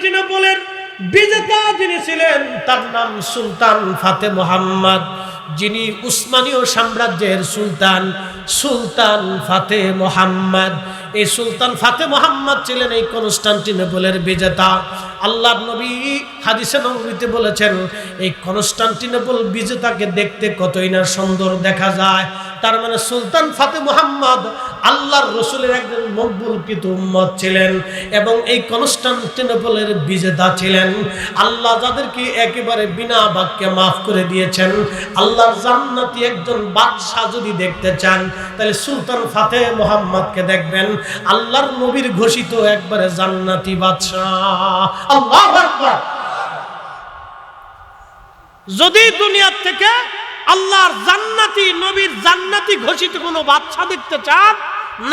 কনস্টান্টিনোপলের বিজেতা যিনি ছিলেন তার নাম সুলতান ফাতে মোহাম্মদ। যিনি উসমানীয় সাম্রাজ্যের সুলতান সুলতান ফাতে মোহাম্মদ। এই সুলতান ফাতে মোহাম্মদ ছিলেন এই কনস্টান্টিনোপলের বিজেতা। আল্লাহ নবী হাদিসে নবীতে বলেছেন, এই কনস্টান্টিনোপল বিজেতাকে দেখতে কতই না সুন্দর দেখা যায়। তার মানে সুলতান ফাতে মোহাম্মদ আল্লাহর রসুলের একজন মকবুলকৃত উম্মত ছিলেন এবং এই কনস্টান্টিনোপলের বিজেতা ছিলেন। আল্লাহ যাদেরকে একেবারে বিনা বাক্যে মাফ করে দিয়েছেন আল্লাহর জান্নাতি একজন বাদশাহ যদি দেখতে চান, তাহলে সুলতান ফাতে মোহাম্মদকে দেখবেন। আল্লাহর নবীর ঘোষিত একবারে জান্নাতি বাদশাহ। আল্লাহ আকবার। যদি দুনিয়ার থেকে আল্লাহর জান্নাতি নবীর জান্নাতি ঘোষিত কোনো বাদশা দেখতে চান,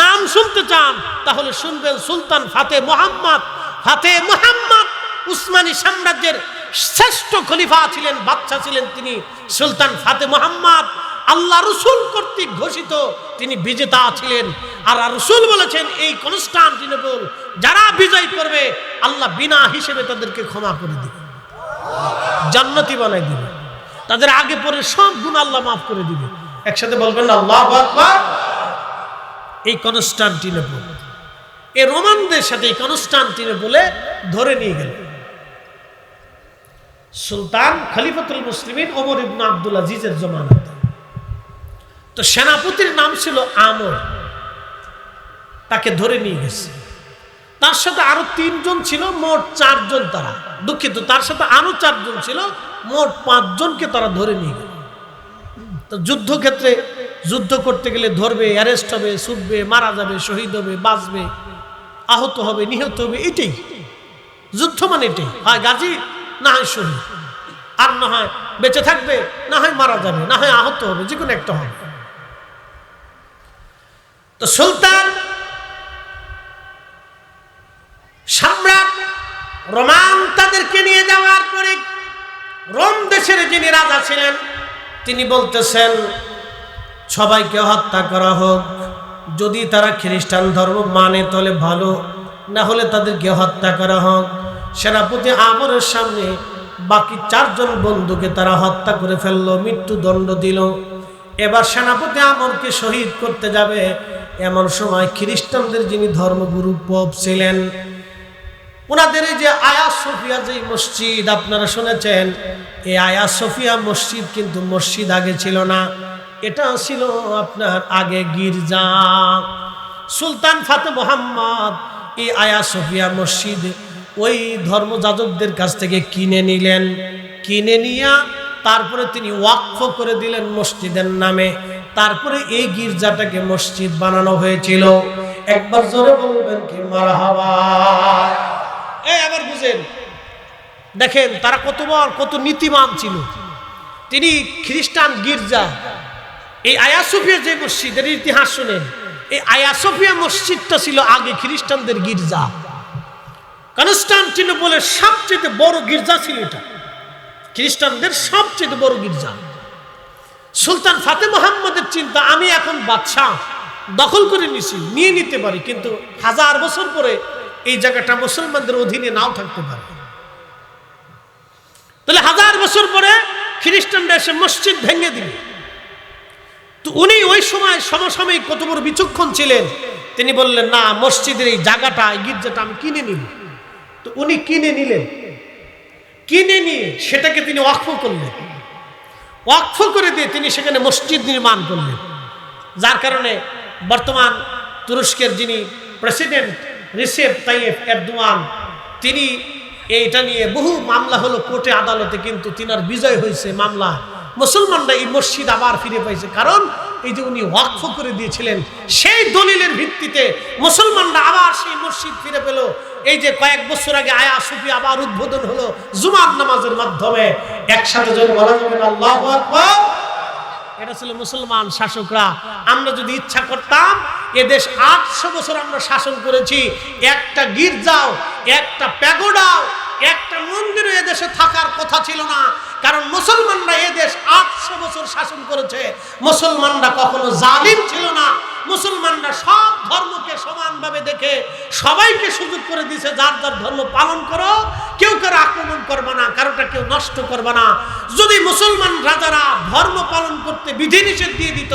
নাম শুনতে চান, তাহলে শুনবেন সুলতান ফাতে মোহাম্মদ। ফাতে মোহাম্মদ উসমানী সাম্রাজ্যের শ্রেষ্ঠ খলিফা ছিলেন বাচ্চা ছিলেন তিনি সুলতান ফাতে মোহাম্মদ। আল্লাহ রসুল কর্তৃক ঘোষিত তিনি বিজেতা ছিলেন। আর রসুল বলেছেন, এই কনস্টান্টিনোপল যারা বিজয় করবে, আল্লাহ বিনা হিসেবে তাদেরকে ক্ষমা করে দিবে। জান্নাতি বানাই দিবে। তাদের আগে পরে সব গুণ আল্লাহ মাফ করে দিবে। একসাথে বলবেন, আল্লাহ এই কনস্টান্টিনোপল। এই রোমানদের সাথে এই কনস্টান্টিনোপলে ধরে নিয়ে গেল সুলতান খলিফাতুল মুসলিমিন ওমর ইবনে আব্দুল আজিজের জমানাতে তো সেনাপতির নাম ছিল আমর। তাকে ধরে নিয়ে গেছে। তার সাথে আরও তিনজন ছিল, মোট চারজন তারা। দুঃখিত, তার সাথে আরও চারজন ছিল, মোট পাঁচজনকে তারা ধরে নিয়ে গেল। তো যুদ্ধক্ষেত্রে যুদ্ধ করতে গেলে ধরবে, অ্যারেস্ট হবে ছুটবে মারা যাবে, শহীদ হবে, বাঁচবে, আহত হবে, নিহত হবে, এটাই। যুদ্ধ মানে এটাই। হয় গাজী না হয় শহীদ আর না হয় বেঁচে থাকবে না হয় মারা যাবে না হয় আহত হবে যে কোনো একটা হবে। তো সুলতান, সম্রাট রোমান তাদেরকে নিয়ে যাওয়ার পরে রোম দেশের যিনি রাজা ছিলেন, তিনি বলতেছেন, সবাইকে হত্যা করা হোক। যদি তারা খ্রিস্টান ধর্ম মানে তাহলে ভালো, না হলে তাদেরকে হত্যা করা হোক। সেনাপতি আমরের সামনে বাকি চারজন বন্ধুকে তারা হত্যা করে ফেলল, মৃত্যুদণ্ড দিল। এবার সেনাপতি আমরকে শহীদ করতে যাবে এমন সময় খ্রিস্টানদের যিনি ধর্মগুরু পপ ছিলেন ওনাদের এই যে আয়া সফিয়া যে মসজিদ, আপনারা শুনেছেন, এই আয়া সফিয়া মসজিদ কিন্তু মসজিদ আগে ছিল না। এটা ছিল আপনার আগে গির্জা। সুলতান ফাতে মোহাম্মদ এই আয়া সফিয়া মসজিদ ওই ধর্মযাজকদের কাছ থেকে কিনে নিলেন। কিনে নিয়া তারপরে তিনি ওয়াকফ করে দিলেন মসজিদের নামে। তারপরে এই গির্জাটাকে মসজিদ বানানো হয়েছিল। একবার জোরে বলবেন কি এই আবার বুঝেন, দেখেন তারা কত বড় কত নীতিমান ছিল। তিনি খ্রিস্টান গির্জা, এই আয়াসফিয়া যে মসজিদের ইতিহাস শুনেন। এই আয়াসফিয়া মসজিদটা ছিল আগে খ্রিস্টানদের গির্জা। কনস্টান্টিনোপলের সবচেয়ে বড় গির্জা ছিল এটা। খ্রিস্টানদের সবচেয়ে বড় গির্জা। সুলতান ফাতে মোহাম্মদের চিন্তা, আমি এখন বাদশাহ, দখল করে নিছি, নিয়ে নিতে পারি, কিন্তু হাজার বছর পরে এই জায়গাটা মুসলমানদের অধীনে নাও থাকতে পারে। তাহলে হাজার বছর পরে খ্রিস্টানরা এসে মসজিদ ভেঙে দিবে তো উনি ওই সময় সমসাময়িক কত বড় বিচক্ষণ ছিলেন, তিনি বললেন, না, মসজিদের এই জায়গাটা, এই গির্জাটা আমি কিনে নিব। তো উনি কিনে নিলেন। কিনে নিয়ে সেটাকে তিনি ওয়াকফ করলেন। ওয়াকফ করে দিয়ে তিনি সেখানে মসজিদ নির্মাণ করলেন। যার কারণে বর্তমান তুরস্কের যিনি প্রেসিডেন্ট রিসেপ তাইয়েফ এরদোয়ান, তিনি এইটা নিয়ে বহু মামলা হলো কোর্টে আদালতে, কিন্তু তিনার বিজয় হয়েছে মামলা। মুসলমানরা এই মসজিদ আবার ফিরে পাইছে। কারণ এই যে উনি ওয়াকফ করে দিয়েছিলেন, সেই দলিলের ভিত্তিতে মুসলমানরা আবার সেই মসজিদ ফিরে পেল। এই যে কয়েক বছর আগে আয়া সুফি আবার উদ্বোধন হলো জুমার নামাজের মাধ্যমে, একসাথে যদি বলা যাবে আল্লাহু এটা ছিল মুসলমান শাসকরা। আমরা যদি ইচ্ছা করতাম এদেশ আটশো বছর আমরা শাসন করেছি, একটা গির্জাও, একটা প্যাগোডাও, একটা মন্দিরও এদেশে থাকার কথা ছিল না। কারণ মুসলমানরা এদেশ আটশো বছর শাসন করেছে। মুসলমানরা কখনো জালিম ছিল না। মুসলমানরা সব ধর্মকে সমানভাবে দেখে সবাইকে সুযোগ করে দিছে, যার যার ধর্ম পালন করো, কেউ কারও আক্রমণ করবে না, কারোটা কেউ নষ্ট করবে না। যদি মুসলমান রাজারা ধর্ম পালন করতে বিধিনিষেধ দিয়ে দিত,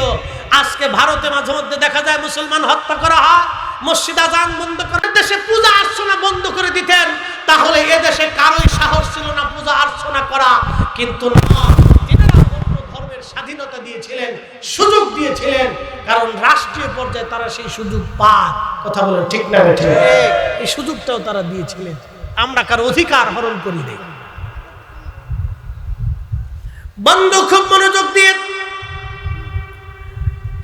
আজকে ভারতে মাঝে মধ্যে দেখা যায় মুসলমান হত্যা করা হয়, মসজিদ আজান বন্ধ করে দেশে পূজা অর্চনা বন্ধ করে দিতেন, তাহলে এ দেশে কারোই সাহস ছিল না পূজা অর্চনা করা। কিন্তু না স্বাধীনতা দিয়েছিলেন, সুযোগ দিয়েছিলেন কারণ রাষ্ট্রীয় পর্যায়ে তারা সেই সুযোগ পায়। কথা বলেন ঠিক না বেঠিক? এই সুযোগটাও তারা দিয়েছিলেন। আমরা কারও অধিকার হরণ করি নেই। বন্ধু, খুব মনোযোগ দিয়ে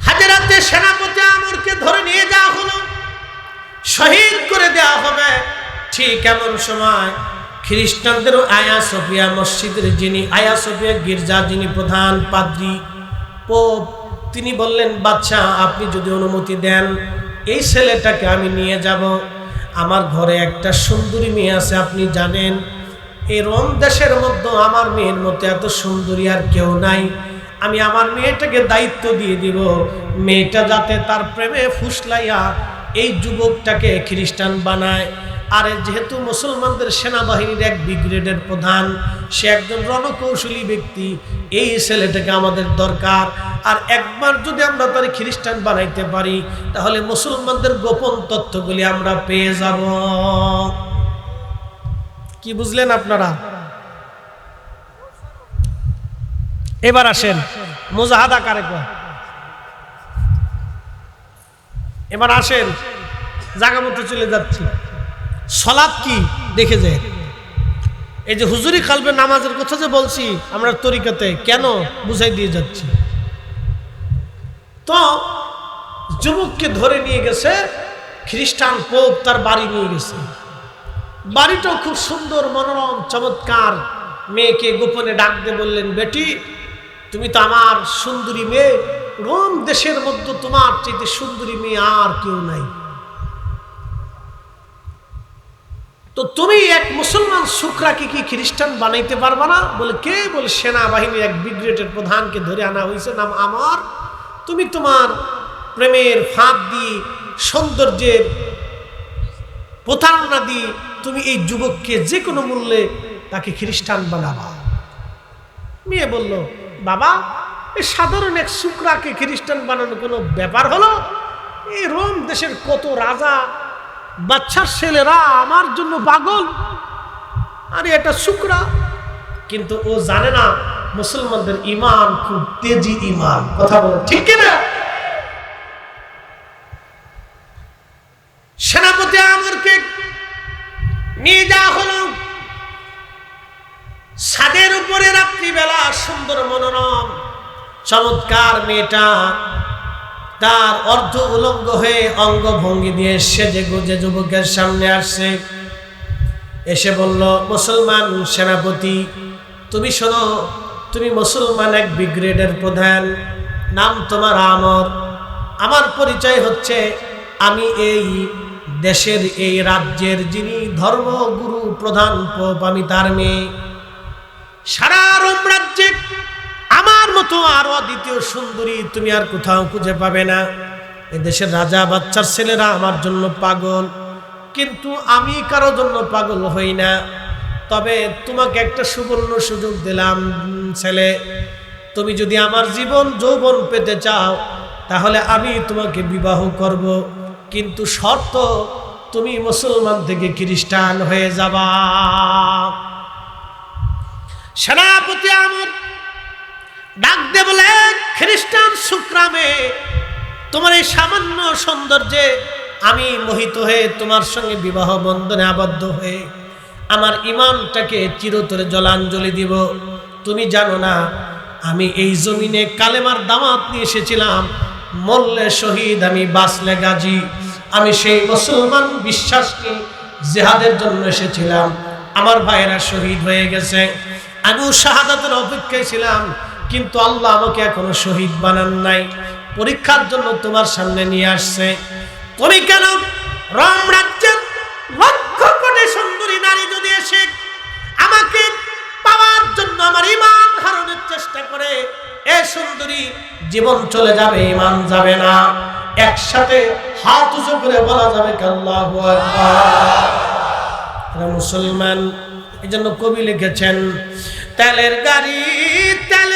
হাজারাতে সেনাপতি আমরকে ধরে নিয়ে যাওয়া হলো। শহীদ করে দেওয়া হবে ঠিক এমন সময় খ্রিস্টানদেরও আয়া সফিয়া মসজিদের যিনি, আয়া সফিয়া গির্জা যিনি প্রধান পাদ্রী, পোপ তিনি বললেন বাচ্চা আপনি যদি অনুমতি দেন, এই ছেলেটাকে আমি নিয়ে যাব। আমার ঘরে একটা সুন্দরী মেয়ে আছে, আপনি জানেন। এই রোম দেশের মধ্যে আমার মেয়ের মতো এত সুন্দরী আর কেউ নাই। আমি আমার মেয়েটাকে দায়িত্ব দিয়ে দিব। মেয়েটা যাতে তার প্রেমে ফুসলাইয়া এই যুবকটাকে খ্রিস্টান বানায়। আর যেহেতু মুসলমানদের সেনাবাহিনীর এক ব্রিগেডের প্রধান, সে একজন রণকৌশলী ব্যক্তি, এই ছেলেটাকে আমাদের দরকার। আর একবার যদি আমরা তার খ্রিস্টান বানাইতে পারি, তাহলে মুসলমানদের গোপন তথ্যগুলি আমরা পেয়ে যাব। কি বুঝলেন আপনারা? এবার আসেন, মুজাহাদা কারে এবার আসেন জাগা মতো চলে যাচ্ছি। সলাপ কি? দেখে যায় এই যে হুজুরি কালবে নামাজের কথা যে বলছি, আমরা তরিকাতে কেন বুঝাই দিয়ে যাচ্ছি? তো যুবককে ধরে নিয়ে গেছে, খ্রিস্টান পোপ তার বাড়ি নিয়ে গেছে। বাড়িটাও খুব সুন্দর, মনোরম, চমৎকার। মেয়েকে গোপনে ডাক দিয়ে বললেন, বেটি, তুমি তো আমার সুন্দরী মেয়ে রোম দেশের মধ্যে তোমার চাইতে সুন্দরী মেয়ে আর কেউ নাই? তো তুমি এক মুসলমান শুক্রাকে কি খ্রিস্টান বানাইতে পারবা না? বলে কে? বলে সেনাবাহিনীর এক ব্রিগেডের প্রধানকে ধরে আনা হয়েছে নাম আমার। তুমি তোমার প্রেমের ফাঁদ দিয়ে, সৌন্দর্যের প্রতারণা দিয়ে তুমি এই যুবককে যে কোনো মূল্যে তাকে খ্রিস্টান বানাবা। মেয়ে বলল, বাবা সাধারণ এক শুক্রাকে খ্রিস্টান বানানো কোনো ব্যাপার হলো? এই রোম দেশের কত রাজা, বাচ্চার ছেলেরা আমার জন্য পাগল? আরে এটা শুক্রা। কিন্তু ও জানে না, মুসলমানদের ইমান খুব তেজি ইমান কথা বলো, ঠিক কিনা সেনাপতি আমরকে নিয়ে যাওয়া হলো। ছাদের উপরে রাত্রিবেলা সুন্দর মনোরম চমৎকার মেয়েটা তার অর্ধ উলঙ্গ হয়ে অঙ্গভঙ্গি দিয়ে সেজে গুজে যুবকের সামনে আসছে। এসে বলল, মুসলমান সেনাপতি, তুমি শোনো, তুমি মুসলমান এক ব্রিগেডের প্রধান। নাম তোমার আমর। আমার পরিচয় হচ্ছে, আমি এই দেশের, এই রাজ্যের যিনি ধর্মগুরু প্রধান পোপ, আমি তার মেয়ে। সারা রোম রাজ্যে মতো আরও দ্বিতীয় সুন্দরী তুমি আর কোথাও খুঁজে পাবে না। এদেশের রাজা, বাচ্চার ছেলেরা আমার জন্য পাগল। কিন্তু আমি কারও জন্য পাগল হই না। তবে তোমাকে একটা সুবর্ণ সুযোগ দিলাম ছেলে। তুমি যদি আমার জীবন, যৌবন পেতে চাও, তাহলে আমি তোমাকে বিবাহ করব। কিন্তু শর্ত, তুমি মুসলমান থেকে খ্রিস্টান হয়ে যাবা। সেনাপতি আমর ডাক দে বলে, খ্রিস্টান শুক্রামে তোমার এই সামান্য সৌন্দর্যে আমি মোহিত হয়ে তোমার সঙ্গে বিবাহ বন্ধনে আবদ্ধ হয়ে আমার ইমানটাকে চিরতরে জলাঞ্জলি দিব। তুমি জানো না, আমি এই জমিনে কালেমার দামাত নিয়ে এসেছিলাম। মল্লে শহীদ, আমি বাসলে গাজী। আমি সেই মুসলমান বিশ্বাসকে জেহাদের জন্য এসেছিলাম। আমার ভাইয়েরা শহীদ হয়ে গেছে। আমিও শাহাদাতের অপেক্ষায় ছিলাম। কিন্তু আল্লাহ আমাকে এখনও শহীদ বানান নাই। পরীক্ষার জন্য তোমার সামনে নিয়ে আসছে। তুমি কেন রম রাজ্যের লক্ষ কোটি সুন্দরী নারী যদি এসে আমাকে পাওয়ার জন্য আমার ইমান হারানোর চেষ্টা করে, এ সুন্দরী জীবন চলে যাবে, ইমান যাবে না। একসাথে হাত উঁচু করে বলা যাবে আল্লাহু মুসলমান এই জন্য কবি লিখেছেন, তেলের গাড়ি তেলে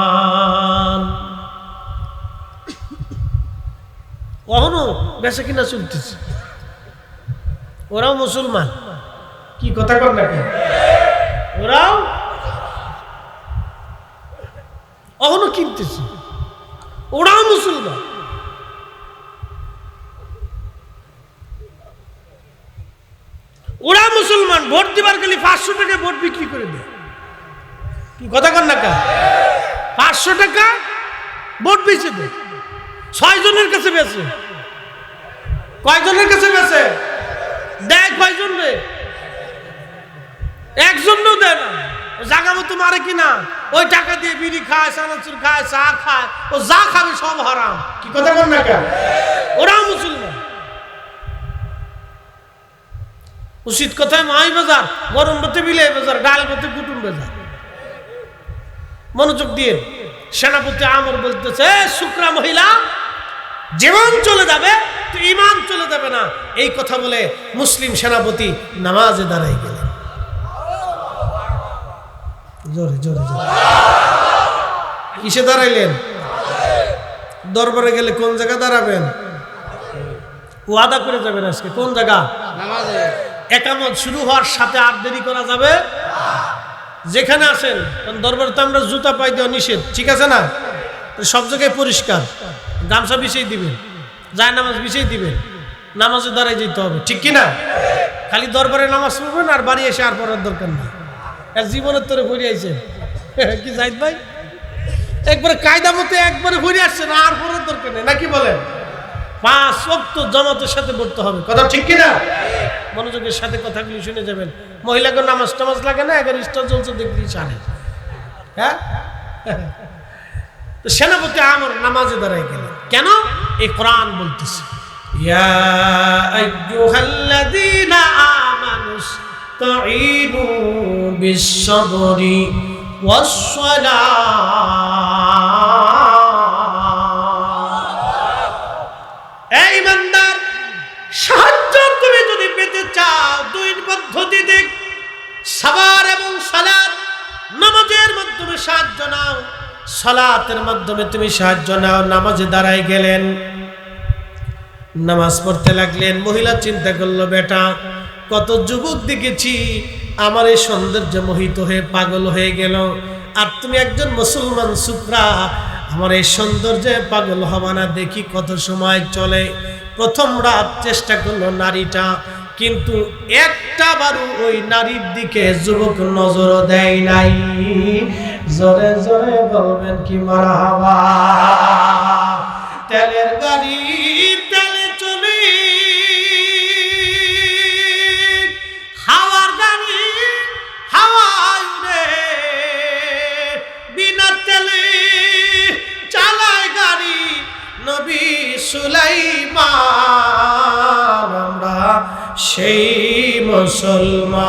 কখনো বেঁচে কিনা চলতেছে। ওরাও মুসলমান। কি কথা কর না কেন? ওরাও কখনো কিনতেছে। ওরাও মুসলমান। ওরা মুসলমান, ভোট দিবার গেলে পাঁচশো টাকা ভোট বিক্রি করে দেয়। কি কথা কর না? পাঁচশো টাকা ভোট বেচে দেয়। ছয় জনের কাছে বেছে কয়জনের কাছে বেছে দেয় কয়জন রে? একজনও দেয় না। জাগা মতো মারে কিনা? ওই টাকা দিয়ে বিড়ি খায় সানাচুর খায় চা খায় ও যা খাবে সব হারাম। কি কথা বল না কেন? ওরাও মুসলমান। উচিত কথায় মাই বাজার গরম বতে বিলে বাজার ডাল বতে কুটুম বাজার। মনোযোগ দিয়ে সেনাপতি আমর বলতেছে শুক্রা মহিলা জীবন চলে যাবে তো ইমান চলে যাবে না। এই কথা বলে মুসলিম সেনাপতি নামাজে দাঁড়াই গেলেন। জোরে জোরে জোরে। কিসে দাঁড়াইলেন? দরবারে গেলে কোন জায়গা দাঁড়াবেন? ওয়াদা করে যাবেন আজকে। কোন জায়গা? একামত শুরু হওয়ার সাথে আর দেরি করা যাবে? যেখানে আসেন কারণ দরবারে তো আমরা জুতা পাই দেওয়া নিষেধ। ঠিক আছে না? সব জায়গায় পরিষ্কার। গামছা বিছিয়ে দিবেন যায় নামাজ বিছিয়ে দিবেন নামাজে দাঁড়ায় যেতে হবে, ঠিক কি না? খালি দরবারে নামাজ পড়বেন আর বাড়ি এসে আর পড়ার দরকার নেই। আর জীবনের তোরে ঘুরে আইছে কি জাহিদ ভাই? একবারে কায়দা মতো একবারে ঘুরে আসছে না আর পড়ার দরকার নেই, নাকি বলেন? পাঁচ অক্ত জমাতের সাথে পড়তে হবে, কথা ঠিক কি না? মনোযোগের সাথে কথাগুলি শুনে যাবেন। মহিলাকে নামাজ টামাজ লাগে না, এগারো স্টার চলছে দেখলি সারে। হ্যাঁ? তো সেনাপতি আমর নামাজে দাঁড়াই গেল। কেন? এই কোরআন বলতেছে এই ইমানদার সাহায্য তুমি যদি পেতে চাও, দুই পদ্ধতি দিক। সাবার এবং সালাত, নামাজের মাধ্যমে সাহায্য নাও। সালাতের মাধ্যমে তুমি সাহায্য নাও, নামাজে দাঁড়ায় গেলেন। নামাজ পড়তে লাগলেন, মহিলা চিন্তা করল, বেটা, কত যুবক দেখেছি, আমার এই সৌন্দর্য মোহিত হয়ে পাগল হয়ে গেল। আর তুমি একজন মুসলমান সুপ্রা আমার এই সৌন্দর্যে পাগল হবা না, দেখি কত সময় চলে। প্রথম রাত চেষ্টা করল নারীটা কিন্তু একটা বারু ওই নারীর দিকে যুবক নজর দেয় নাই। জোরে জোরে বলবেন কি মারা তেলের গাড়ি, তেলে চলে। হাওয়ার গাড়ি, হাওয়ায় উড়ে। বিনা তেলে চালায় গাড়ি নবী সুলাইমান। সেই মুসলমান,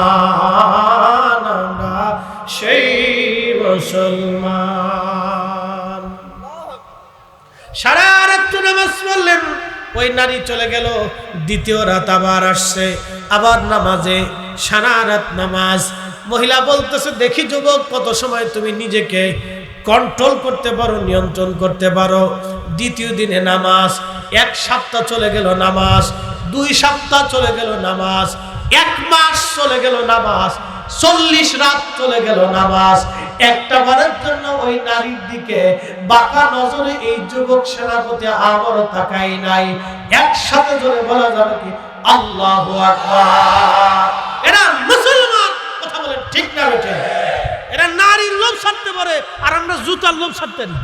আমরা সেই মুসলমান। সারা রাত্র নামাজ পড়লেন, ওই নারী চলে গেল, দ্বিতীয় রাত আবার আসছে। আবার নামাজে সারা রাত নামাজ মহিলা বলতেছে, দেখি যুবক, কত সময় তুমি নিজেকে কন্ট্রোল করতে পারো, নিয়ন্ত্রণ করতে পারো। দ্বিতীয় দিনে নামাজ, এক সপ্তাহ চলে গেল নামাজ, দুই সপ্তাহ চলে গেল নামাজ, এক মাস চলে গেল নামাজ, চল্লিশ রাত চলে গেল নামাজ। একটা বারের জন্য ওই নারীর দিকে বাঁকা নজরে এই যুবক সেনাপতি আবারও তাকাই নাই। একসাথে জোরে বলা যাবে কি, আল্লাহ এরা মুসলমান কথা বলে ঠিক না বেঠে এরা নারীর লোভ ছাড়তে পারে, আর আমরা জুতার লোভ ছাড়তে না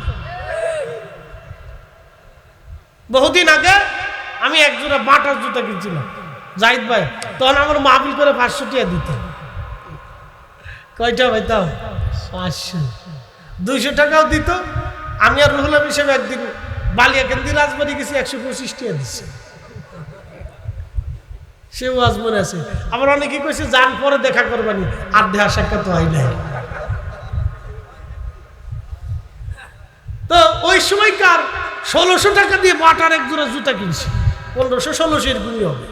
বহুদিন আগে আমি এক জোড়া বাটার জুতা কিনছিলাম। জাহিদ ভাই, তখন আমার মাহফিল করে পাঁচশো টাকা দিত। কয়টা পাইতাম পাঁচশো। দুইশো টাকাও দিত। আমি আর রুহুল সাহেব একদিন বালিয়াকেন্দি রাজবাড়ি গেছি, একশো পঁচিশ টাকা দিচ্ছে। সে ওয়াজ মনে আছে। আবার অনেকে কইছে যান পরে দেখা করবানি। আর দেহা সাক্ষাৎ হয় নাই। তো ওই সময়কার ষোলোশো টাকা দিয়ে বাটার এক জোড়া জুতা কিনছি। পনেরোশো ষোলোশো এরকমই হবে।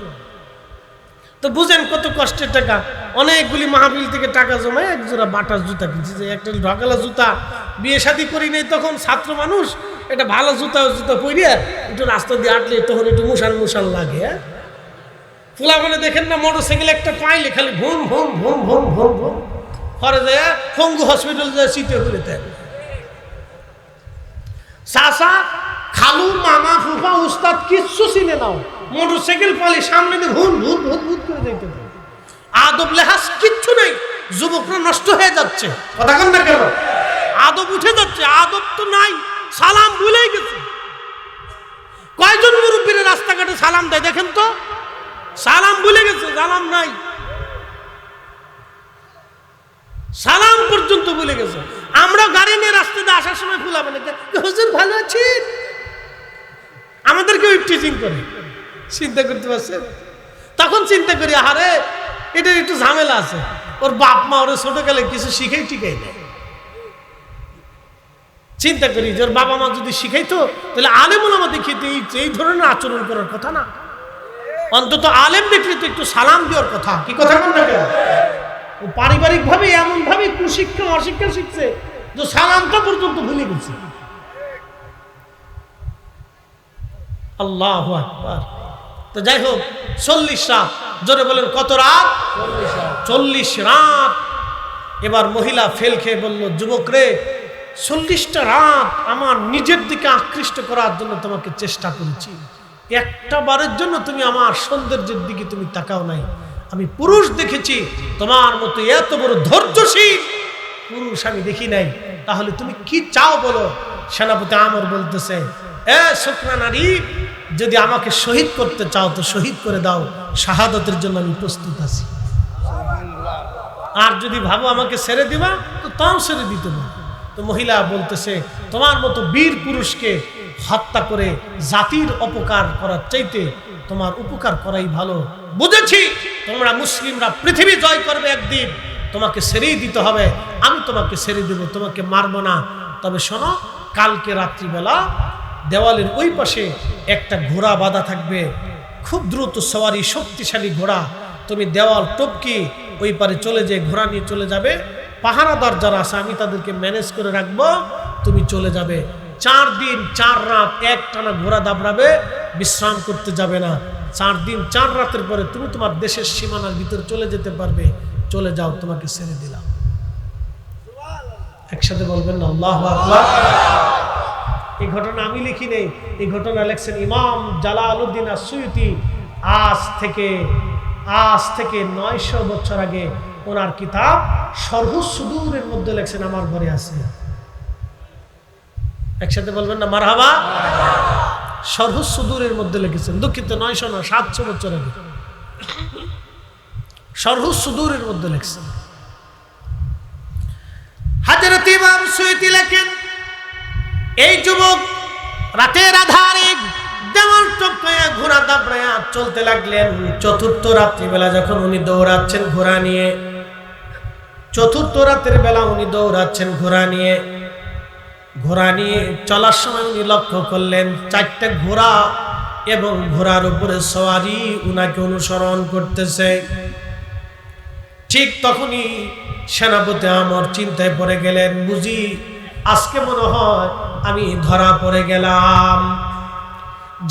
তো বুঝেন কত কষ্টের টাকা। অনেকগুলি মাহফিল থেকে টাকা জমায় এক জোড়া বাটার জুতা কিনছি। যে একটা ঢকালা জুতা বিয়ে শাদি করি নাই, তখন ছাত্র মানুষ, এটা ভালো জুতা জুতা পরিয়া একটু রাস্তা দিয়ে আটলে তখন একটু মুসান মুসান লাগে হ্যাঁ? ফুলা মানে দেখেন না মোটর সাইকেল একটা পাইলে খালি ভুম ভুম ভুম ভুম ভুম ভুম। পরে যায় ফঙ্গু হসপিটাল যায় শীতে করে দেয় চাষা খালু, মামা, ফুফা, উস্তাদ কিচ্ছু চিনে নাও মোটর সাইকেল পালি সামনে দিয়ে ভুন ভুন ভুন ভুন করে যাইতে। আদব লেহাজ কিচ্ছু নেই, যুবকরা নষ্ট হয়ে যাচ্ছে। কথা না কেন? আদব উঠে যাচ্ছে, আদব তো নাই, সালাম ভুলেই গেছে। কয়জন মুরব্বীরা রাস্তাঘাটে সালাম দেয় দেখেন তো? সালাম ভুলে গেছে, সালাম নাই। সালাম পর্যন্ত ভুলে গেছে। আমরা গাড়ি নিয়ে রাস্তাতে আসার সময় ফুলাবে না। হুজুর ভালো আছেন আমাদেরকে ওই টিচিং করে। চিন্তা করতে পারছেন তখন চিন্তা করি আরে এটা একটু ঝামেলা আছে। ওর বাপ মা ওর ছোটকালে কিছু শিখাই টিকাই দেয় চিন্তা করি যে, ওর বাবা মা যদি শিখাইতো, তাহলে আলেমুল আমাদের খেতে এই ধরনের আচরণ করার কথা না। অন্তত আলেম তো একটু সালাম দেওয়ার কথা। কি কথা বল না কেন? ও পারিবারিক ভাবে এমন ভাবে কুশিক্ষা, অশিক্ষা শিখছে যে সালামটা পর্যন্ত ভুলে গেছে। আল্লাহ আকবার। তো যাই হোক, চল্লিশ রাত, জোরে বলেন কত রাত? চল্লিশ রাত। এবার মহিলা ফেল খেয়ে বলল, যুবক রে, চল্লিশটা রাত আমার নিজের দিকে আকৃষ্ট করার জন্য তোমাকে চেষ্টা করেছি। একটা বারের জন্য তুমি আমার সৌন্দর্যের দিকে তুমি তাকাও নাই। আমি পুরুষ দেখেছি, তোমার মতো এত বড় ধৈর্যশীল পুরুষ আমি দেখি নাই। তাহলে তুমি কি চাও বলো? সেনাপতি আমর বলতেছে, এ শুকনা নারী, যদি আমাকে শহীদ করতে চাও তো শহীদ করে দাও। শাহাদতের জন্য আমি প্রস্তুত আছি। আর যদি ভাবো আমাকে ছেড়ে দিবা, তো তাও ছেড়ে দিতে পারো। তো মহিলা বলতেছে, তোমার মতো বীর পুরুষকে হত্যা করে জাতির অপকার করার চাইতে তোমার উপকার করাই ভালো। বুঝেছি, তোমরা মুসলিমরা পৃথিবী জয় করবে একদিন, তোমাকে সেরেই দিতে হবে, আমি তোমাকে সেরে দেব, তোমাকে মারব না। তবে শোনো, কালকে রাত্রিবেলা দেওয়ালের ওই পাশে একটা ঘোড়া বাঁধা থাকবে, খুব দ্রুত সওয়ারি শক্তিশালী ঘোড়া। তুমি দেওয়াল টপকি ওই পারে চলে যে ঘোড়া নিয়ে চলে যাবে। পাহারাদার যারা আছে, আমি তাদেরকে ম্যানেজ করে রাখব, তুমি চলে যাবে। চার দিন, চার রাত এক টানা ঘোড়া দাবড়াবে, বিশ্রাম করতে যাবে না। চার দিন, চার রাতের পরে তুমি তোমার দেশের সীমানার ভিতরে চলে যেতে পারবে। চলে যাও, তোমাকে ছেড়ে দিলাম। একসাথে বলবেন না, আল্লাহ এই ঘটনা আমি লিখি নেই। এই ঘটনা লেখছেন ইমাম জালালউদ্দিন আসুয়তি আজ থেকে আজ থেকে নয়শো বছর আগে ওনার কিতাব সর্বসুদূরের মধ্যে লেখছেন, আমার ঘরে আছে। একসাথে বলবেন না, মারহাবা। সর্বসুদূরের মধ্যে লিখেছেন, দুঃখিত, নয়শো না সাতশো বছর আগে। সর্বসুদূরের মধ্যে লিখছেন। হাজরত ইমাম সুয়তি লেখেন, এই যুবক রাতের আধারে যেমন টপকায়া ঘোড়া দাবড়ায়া চলতে লাগলেন। চতুর্থ রাত্রিবেলা যখন উনি দৌড়াচ্ছেন ঘোড়া নিয়ে চতুর্থ রাতের বেলা উনি দৌড়াচ্ছেন ঘোড়া নিয়ে। ঘোড়া নিয়ে চলার সময় উনি লক্ষ্য করলেন, চারটা ঘোড়া এবং ঘোড়ার উপরে সওয়ারি উনাকে অনুসরণ করতেছে। ঠিক তখনই সেনাপতি আমার চিন্তায় পড়ে গেলেন, বুঝি আজকে মনে হয় আমি ধরা পড়ে গেলাম।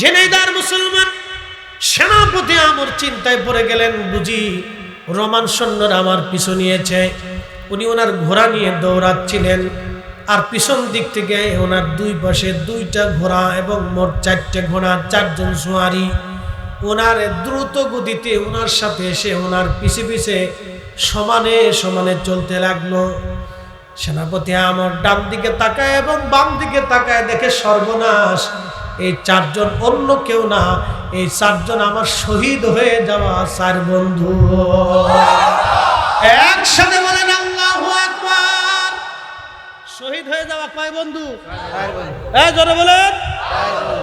জেনেদার মুসলমান, সেনাপতি আমার চিন্তায় পড়ে গেলেন, বুঝি রোমান সৈন্যরা আমার পিছু নিয়েছে। উনি ওনার ঘোড়া নিয়ে দৌড়াচ্ছিলেন। আর পিছন দিক থেকে ওনার দুই পাশে দুইটা ঘোড়া এবং মোট চারটে ঘোড়া, চারজন সোয়ারি। ওনার দ্রুত গতিতে ওনার সাথে এসে ওনার পিছে পিছে সমানে সমানে চলতে লাগল। সেনাপতি আমার ডান দিকে তাকায় এবং বাম দিকে তাকায় দেখে সর্বনাশ। এই চারজন অন্য কেউ না এই চারজন আমার শহীদ হয়ে যাওয়া চার বন্ধু। একসাথে বলেন শহীদ হয়ে যাওয়া কয় বন্ধু? হ্যাঁ জোরে বলেন।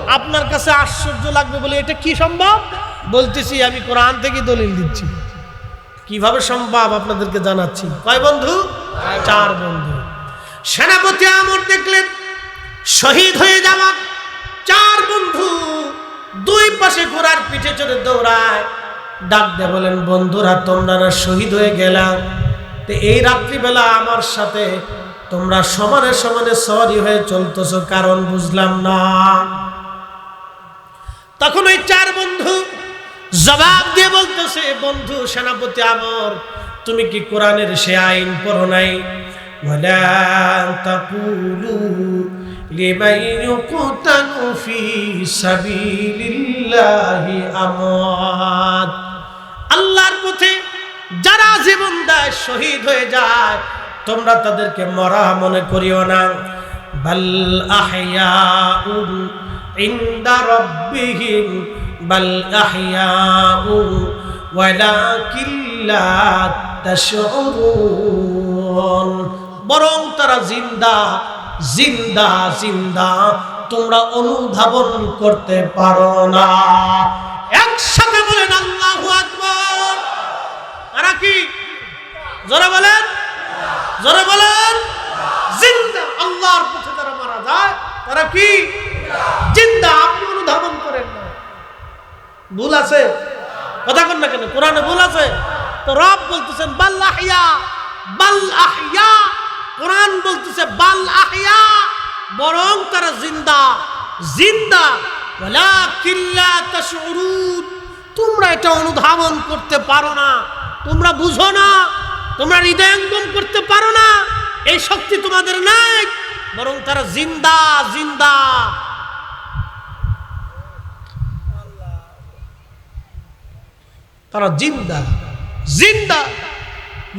আপনার কাছে আশ্চর্য লাগবে বলে এটা কি সম্ভব? বলতেছি আমি কোরআন থেকে দলিল দিচ্ছি। কীভাবে সম্ভব আপনাদেরকে জানাচ্ছি? কয় বন্ধু। চার বন্ধু। সেনাপতি আমর দেখলেন শহীদ হয়ে যাওয়া চার বন্ধু দুই পাশে ঘোড়ার পিঠে চড়ে দৌড়ায়। ডাক দে বলেন, বন্ধুরা, তোমরা না শহীদ হয়ে গেলাম? তো এই রাত্রিবেলা আমার সাথে তোমরা সমানে সমানে সরি হয়ে চলতেছ, কারণ বুঝলাম না। তখন ওই চার বন্ধু জবাব দিয়ে বলতেছে, বন্ধু, সেনাপতি আমর, তুমি কি কোরআনের সে আইন পড়ো নাই? لمن يقتل في سبيل الله أموات আল্লাহর পথে যারা জীবন দেয় শহীদ হয়ে যায় তোমরা তাদেরকে মরা মনে করিও না বাল আহয়াউন ইনদা রাব্বিহিম বাল আহয়াউন ওয়ালাকিন লা তাশউরুন বরং তারা জিন্দা জিন্দা জিন্দা, তোমরা অনুধাবন করতে পারো না। একসাথে বলেন, আল্লাহু আকবার। তারা কি? জোরে বলেন। জোরে বলেন। জিন্দা, আল্লাহর পথে যারা মারা যায়, তারা কি? জিন্দা, আপনি অনুধাবন করেন না। ভুল আছে? কথা কন না কেন? কোরআনে ভুল আছে? তো রব বলতেছেন বাল্লাহিয়া আহিয়া বাল আহিয়া কোরআন বলতেছে, বাল আহিয়া, বরং তারা জিন্দা। জিন্দা। তোমরা এটা অনুধাবন করতে পারো না। তোমরা বুঝো না। তোমরা হৃদয়ঙ্গম করতে পারো না। এই শক্তি তোমাদের নাই, বরং তারা জিন্দা জিন্দা। তারা জিন্দা। জিন্দা।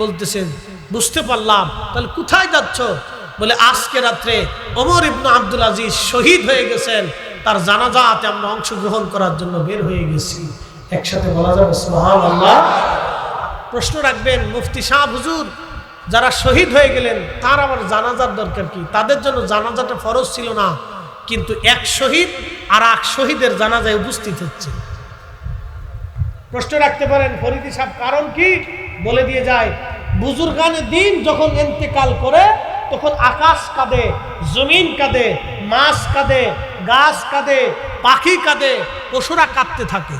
বলতেছেন, বুঝতে পারলাম, তাহলে কোথায় যাচ্ছ? বলে, আজকে রাত্রে অমর ইবনু আব্দুল আজিজ শহীদ হয়ে গেছেন। তার জানাজাতে আমরা অংশগ্রহণ করার জন্য বের হয়ে গেছি। একসাথে বলা যাবে সুবহান আল্লাহ প্রশ্ন রাখবেন, মুফতি শাহ হুজুর, যারা শহীদ হয়ে গেলেন, তার আবার জানাজার দরকার কি? তাদের জন্য জানাজাটা ফরজ ছিল না, কিন্তু এক শহীদ আর এক শহীদের জানাজায় উপস্থিত হচ্ছে। প্রশ্ন রাখতে পারেন, ফরিদি সাহেব, কারণ কি? বলে দিয়ে যায় বুজুর্গানের দিন যখন এন্তেকাল করে তখন আকাশ কাঁদে জমিন কাঁদে মাছ কাঁদে গাছ কাঁদে পাখি কাঁদে পশুরা কাঁদতে থাকে।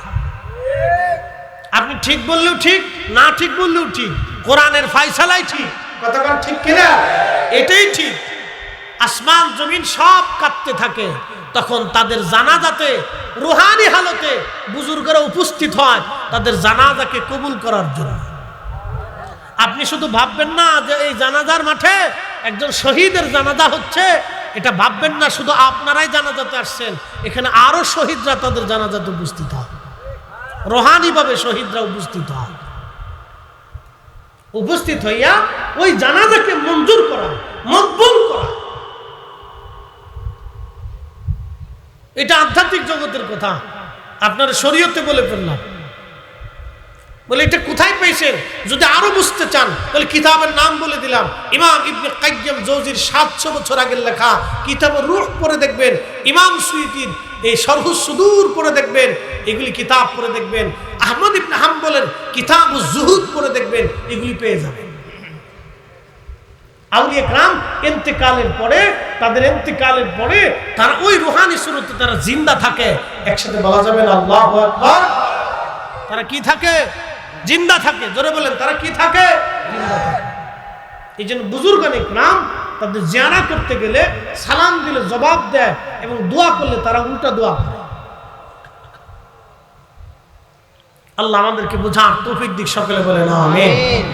আপনি ঠিক বললেও ঠিক না ঠিক বললেও ঠিক কোরআনের ফাইসালাই ঠিক। কতক্ষণ ঠিক কিনা? এটাই ঠিক। আসমান জমিন সব কাঁদতে থাকে। তখন তাদের জানাজাতে রুহানি হালতে বুজুর্গরা উপস্থিত হয় তাদের জানাজাকে কবুল করার জন্য। আপনি শুধু ভাববেন না যে এই জানাজার মাঠে একজন শহীদের জানাজা হচ্ছে, এটা ভাববেন না, শুধু আপনারাই জানাজাতে আসছেন। এখানে আরও শহীদরা তাদের জানাজাতে উপস্থিত হয়। রোহানিভাবে শহীদরা উপস্থিত হয়। উপস্থিত হইয়া ওই জানাজাকে মঞ্জুর করা, মকবুল করা। এটা আধ্যাত্মিক জগতের কথা। আপনার শরীয়তে বলে ফেললাম। বলে, এটা কোথায় পেয়েছেন? যদি আরও বুঝতে চান, তাহলে কিতাবের নাম বলে দিলাম। ইমাম ইবনে কাইয়্যিম জৌজির সাতশো বছর আগের লেখা কিতাবের রূহ পড়ে দেখবেন, ইমাম সুইতির এই সরহু সুদূর পড়ে দেখবেন, এগুলি কিতাব পড়ে দেখবেন, আহমদ ইবনে হাম্বলের কিতাব জুহুদ পড়ে দেখবেন, এগুলি পেয়ে যাবেন। আউলিয়া গ্রাম এন্তেকালের পরে, তাদের এন্তেকালের পরে তারা ওই রুহানি শুরুতে তারা জিন্দা থাকে। একসাথে বলা যাবে না, আল্লাহ তারা কি থাকে? জিন্দা থাকে। জোরে বলেন, তারা কি থাকে? এই জন্য বুজুর্গ অনেক নাম তাদের জিয়ারা করতে গেলে সালাম দিলে, জবাব দেয় এবং দোয়া করলে তারা উল্টা দোয়া করে। আল্লাহ আমাদেরকে বোঝার তৌফিক দিক সকলে বলে না আমিন।